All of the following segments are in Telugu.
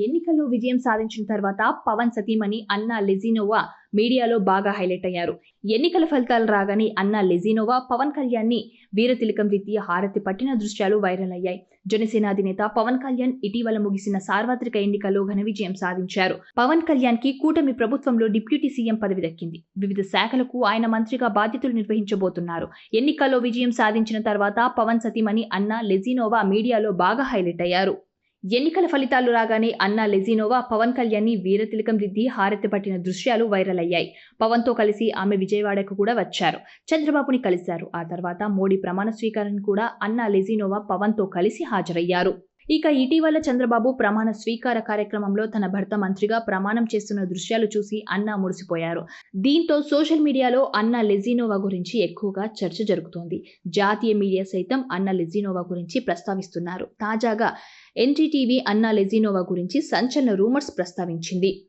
ఎన్నికల్లో విజయం సాధించిన తర్వాత పవన్ సతీమణి అన్నా లెజినోవా మీడియాలో బాగా హైలైట్ అయ్యారు. ఎన్నికల ఫలితాలు రాగానే అన్నా లెజినోవా పవన్ కళ్యాణ్ని వీరతిలకం రీతి హారతి పట్టిన దృశ్యాలు వైరల్ అయ్యాయి. జనసేన అధినేత పవన్ కళ్యాణ్ ఇటీవల ముగిసిన సార్వత్రిక ఎన్నికల్లో ఘన విజయం సాధించారు. పవన్ కళ్యాణ్కి కూటమి ప్రభుత్వంలో డిప్యూటీ సీఎం పదవి దక్కింది. వివిధ శాఖలకు ఆయన మంత్రిగా బాధ్యతలు నిర్వహించబోతున్నారు. ఎన్నికల్లో విజయం సాధించిన తర్వాత పవన్ సతీమణి అన్నా లెజినోవా మీడియాలో బాగా హైలైట్ అయ్యారు. ఎన్నికల ఫలితాలు రాగానే అన్నా లెజినోవా పవన్ కళ్యాణ్ని వీరతిలకం దిద్ది హారతి పట్టిన దృశ్యాలు వైరల్ అయ్యాయి. పవన్తో కలిసి ఆమె విజయవాడకు కూడా వచ్చారు. చంద్రబాబుని కలిశారు. ఆ తర్వాత మోడీ ప్రమాణ స్వీకారం కూడా అన్నా లెజినోవా పవన్తో కలిసి హాజరయ్యారు. ఇక ఇటీవల చంద్రబాబు ప్రమాణ స్వీకార కార్యక్రమంలో తన భర్త మంత్రిగా ప్రమాణం చేస్తున్న దృశ్యాలు చూసి అన్నా మురిసిపోయారు. దీంతో సోషల్ మీడియాలో అన్నా లెజినోవా గురించి ఎక్కువగా చర్చ జరుగుతోంది. జాతీయ మీడియా సైతం అన్నా లెజినోవా గురించి ప్రస్తావిస్తున్నారు. తాజాగా ఎన్టీటీవీ అన్నా లెజినోవా గురించి సంచలన రూమర్స్ ప్రస్తావించింది.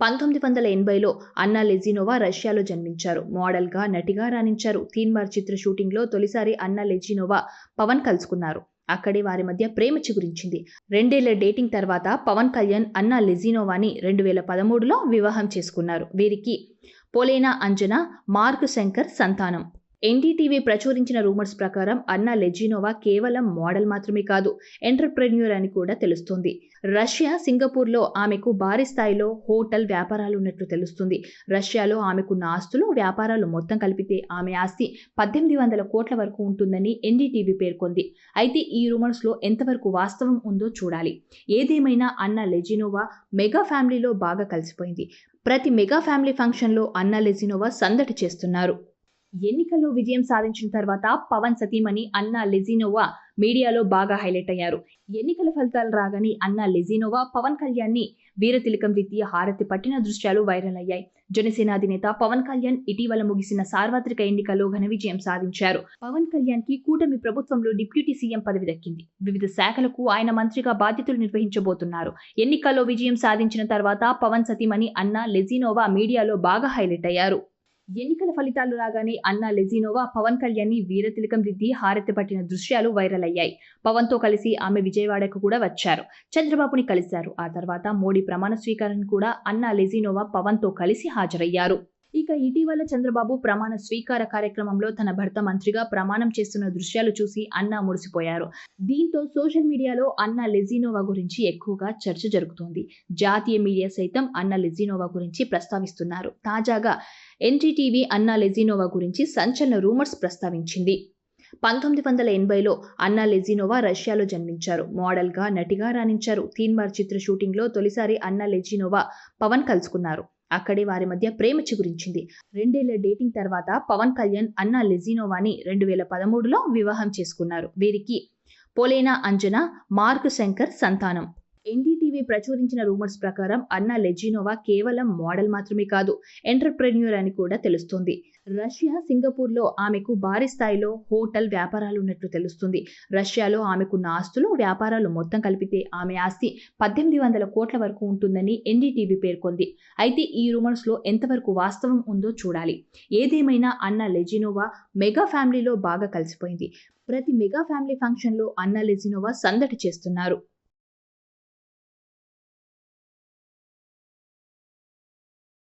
పంతొమ్మిది వందల ఎనభైలో అన్నా లెజినోవా రష్యాలో జన్మించారు. మోడల్గా నటిగా రాణించారు. తీన్మార్ చిత్ర షూటింగ్లో తొలిసారి అన్నా లెజినోవా పవన్ కలుసుకున్నారు. అక్కడే వారి మధ్య ప్రేమ చిగురించింది. రెండేళ్ళ డేటింగ్ తర్వాత పవన్ కళ్యాణ్ అన్నా లెజినోవాని రెండు వేల పదమూడులో వివాహం చేసుకున్నారు. వీరికి పోలేనా అంజన మార్క్ శంకర్ సంతానం. ఎన్డీటీవీ ప్రచురించిన రూమర్స్ ప్రకారం అన్నా లెజినోవా కేవలం మోడల్ మాత్రమే కాదు ఎంటర్ప్రెన్యూర్ అని కూడా తెలుస్తుంది. రష్యా సింగపూర్లో ఆమెకు భారీ స్థాయిలో హోటల్ వ్యాపారాలు ఉన్నట్లు తెలుస్తుంది. రష్యాలో ఆమెకున్న ఆస్తులు వ్యాపారాలు మొత్తం కలిపితే ఆమె ఆస్తి పద్దెనిమిది వందల కోట్ల వరకు ఉంటుందని ఎన్డీటీవీ పేర్కొంది. అయితే ఈ రూమర్స్లో ఎంతవరకు వాస్తవం ఉందో చూడాలి. ఏదేమైనా అన్నా లెజినోవా మెగా ఫ్యామిలీలో బాగా కలిసిపోయింది. ప్రతి మెగా ఫ్యామిలీ ఫంక్షన్లో అన్నా లెజినోవా సందడి చేస్తున్నారు. ఎన్నికల్లో విజయం సాధించిన తర్వాత పవన్ సతీమణి అన్నా లెజినోవా మీడియాలో బాగా హైలైట్ అయ్యారు. ఎన్నికల ఫలితాలు రాగానే అన్నా లెజినోవా పవన్ కళ్యాణ్ని వీరతిలకం దిద్ది హారతి పట్టిన దృశ్యాలు వైరల్ అయ్యాయి. జనసేన అధినేత పవన్ కళ్యాణ్ ఇటీవల ముగిసిన సార్వత్రిక ఎన్నికల్లో ఘన విజయం సాధించారు. పవన్ కళ్యాణ్కి కూటమి ప్రభుత్వంలో డిప్యూటీ సీఎం పదవి దక్కింది. వివిధ శాఖలకు ఆయన మంత్రిగా బాధ్యతలు నిర్వహించబోతున్నారు. ఎన్నికల్లో విజయం సాధించిన తర్వాత పవన్ సతీమణి అన్నా లెజినోవా మీడియాలో బాగా హైలైట్ అయ్యారు. ఎన్నికల ఫలితాలు రాగానే అన్నా లెజినోవా పవన్ కళ్యాణ్ని వీరతిలకం దిద్ది హారతి పట్టిన దృశ్యాలు వైరల్ అయ్యాయి పవన్తో కలిసి ఆమె విజయవాడకు కూడా వచ్చారు. చంద్రబాబుని కలిశారు. ఆ తర్వాత మోడీ ప్రమాణ స్వీకారం కూడా అన్నా లెజినోవా పవన్తో కలిసి హాజరయ్యారు. ఇక ఇటీవల చంద్రబాబు ప్రమాణ స్వీకార కార్యక్రమంలో తన భర్త మంత్రిగా ప్రమాణం చేస్తున్న దృశ్యాలు చూసి అన్నా మురిసిపోయారు. దీంతో సోషల్ మీడియాలో అన్నా లెజినోవా గురించి ఎక్కువగా చర్చ జరుగుతోంది. జాతీయ మీడియా సైతం అన్నా లెజినోవా గురించి ప్రస్తావిస్తున్నారు. తాజాగా ఎన్టీటీవీ అన్నా లెజినోవా గురించి సంచలన రూమర్స్ ప్రస్తావించింది. పంతొమ్మిది వందల ఎనభైలో అన్నా లెజినోవా రష్యాలో జన్మించారు. మోడల్గా నటిగా రాణించారు. తీన్మార్ చిత్ర షూటింగ్లో తొలిసారి అన్నా లెజినోవా పవన్ కలుసుకున్నారు. అక్కడే వారి మధ్య ప్రేమ చిగురించింది. రెండేళ్ళ డేటింగ్ తర్వాత పవన్ కళ్యాణ్ అన్నా లెజినోవాని రెండు వేల పదమూడులో వివాహం చేసుకున్నారు. వీరికి పోలేనా అంజన మార్క్ శంకర్ సంతానం. ఎన్డీటీవీ ప్రచురించిన రూమర్స్ ప్రకారం అన్నా లెజినోవా కేవలం మోడల్ మాత్రమే కాదు ఎంటర్ప్రెన్యూర్ అని కూడా తెలుస్తుంది. రష్యా సింగపూర్లో ఆమెకు భారీ స్థాయిలో హోటల్ వ్యాపారాలు ఉన్నట్లు తెలుస్తుంది. రష్యాలో ఆమెకున్న ఆస్తులు వ్యాపారాలు మొత్తం కలిపితే ఆమె ఆస్తి పద్దెనిమిది వందల కోట్ల వరకు ఉంటుందని ఎన్డీటీవీ పేర్కొంది. అయితే ఈ రూమర్స్లో ఎంతవరకు వాస్తవం ఉందో చూడాలి. ఏదేమైనా అన్న లెజినోవా మెగా ఫ్యామిలీలో బాగా కలిసిపోయింది. ప్రతి మెగా ఫ్యామిలీ ఫంక్షన్లో అన్న లెజినోవా సందడి చేస్తున్నారు.